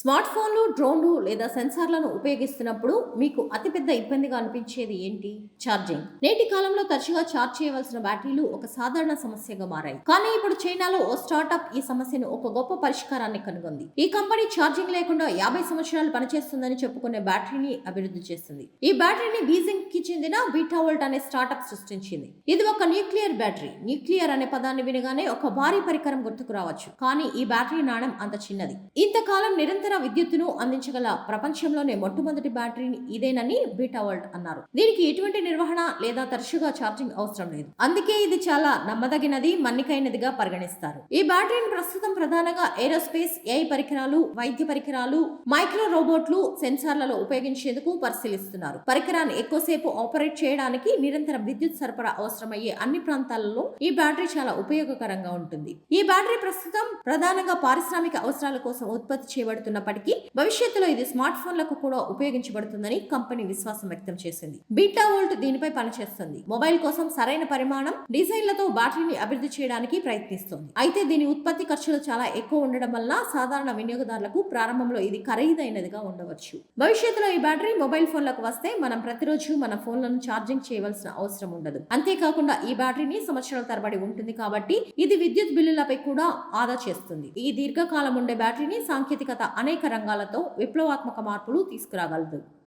Smart ఫోన్లు డ్రోన్లు లేదా సెన్సార్లను ఉపయోగిస్తున్నప్పుడు మీకు అతిపెద్ద ఇబ్బందిగా అనిపించేది ఏంటి? ఛార్జింగ్. నేటి కాలంలో తరచుగా ఛార్జ్ చేయవలసిన బ్యాటరీలు ఒక సాధారణ సమస్యగా మారాయి. కానీ ఇప్పుడు చైనాలో ఓ స్టార్టప్ ఈ సమస్యను ఒక గొప్ప పరిష్కారాన్ని కనుగొంది. ఈ కంపెనీ ఛార్జింగ్ లేకుండా యాభై సంవత్సరాలు పనిచేస్తుందని చెప్పుకునే బ్యాటరీని అభివృద్ధి చేస్తుంది. ఈ బ్యాటరీని బీజింగ్కి చెందిన బీటావోల్ట్ అనే స్టార్టప్ సృష్టించింది. ఇది ఒక న్యూక్లియర్ బ్యాటరీ. న్యూక్లియర్ అనే పదాన్ని వినగానే ఒక భారీ పరికరం గుర్తుకు రావచ్చు. కానీ ఈ బ్యాటరీ నాణం అంత చిన్నది. ఇంతకాలం నిరంతరం విద్యుత్తును అందించగల ప్రపంచంలోనే మొట్టమొదటి బ్యాటరీని ఇదేనని బీటా వరల్డ్ అన్నారు. దీనికి ఎటువంటి నిర్వహణ లేదా తరచుగా ఛార్జింగ్ అవసరం లేదు. అందుకే ఇది చాలా నమ్మదగినది మన్నికైనదిగా పరిగణిస్తారు. ఈ బ్యాటరీని ప్రస్తుతం ప్రధానంగా ఏరోస్పేస్ ఏఐ పరికరాలు వైద్య పరికరాలు మైక్రో రోబోట్లు సెన్సార్లలో ఉపయోగించేందుకు పరిశీలిస్తున్నారు. పరికరాన్ని ఎక్కువసేపు ఆపరేట్ చేయడానికి నిరంతర విద్యుత్ సరఫరా అవసరమయ్యే అన్ని ప్రాంతాలలో ఈ బ్యాటరీ చాలా ఉపయోగకరంగా ఉంటుంది. ఈ బ్యాటరీ ప్రస్తుతం ప్రధానంగా పారిశ్రామిక అవసరాల కోసం ఉత్పత్తి చేయబడుతున్నప్పటికీ భవిష్యత్తులో ఇది స్మార్ట్ ఫోన్లకు కూడా ఉపయోగించబడుతుందని కంపెనీ విశ్వాసం వ్యక్తం చేసింది. బీటా వోల్ట్ దీనిపై పనిచేస్తుంది. మొబైల్ కోసం సరైన పరిమాణం డిజైన్లతో బ్యాటరీని అభివృద్ధి చేయడానికి ప్రయత్నిస్తోంది. అయితే దీని ఉత్పత్తి ఖర్చులు చాలా ఎక్కువ ఉండడం వల్ల సాధారణ వినియోగదారులకు ప్రారంభంలో ఇది ఖరీదైనదిగా ఉండవచ్చు. భవిష్యత్తులో ఈ బ్యాటరీ మొబైల్ ఫోన్లకు వస్తే మనం ప్రతిరోజు మన ఫోన్లను ఛార్జింగ్ చేయవలసిన అవసరం ఉండదు. అంతేకాకుండా ఈ బ్యాటరీని సంవత్సరాల తరబడి ఉంటుంది కాబట్టి ఇది విద్యుత్ బిల్లులపై కూడా ఆదా చేస్తుంది. ఈ దీర్ఘకాలం ఉండే బ్యాటరీని సాంకేతికత అనేక రంగాలతో విప్లవాత్మక మార్పులు తీసుకురాగలదు.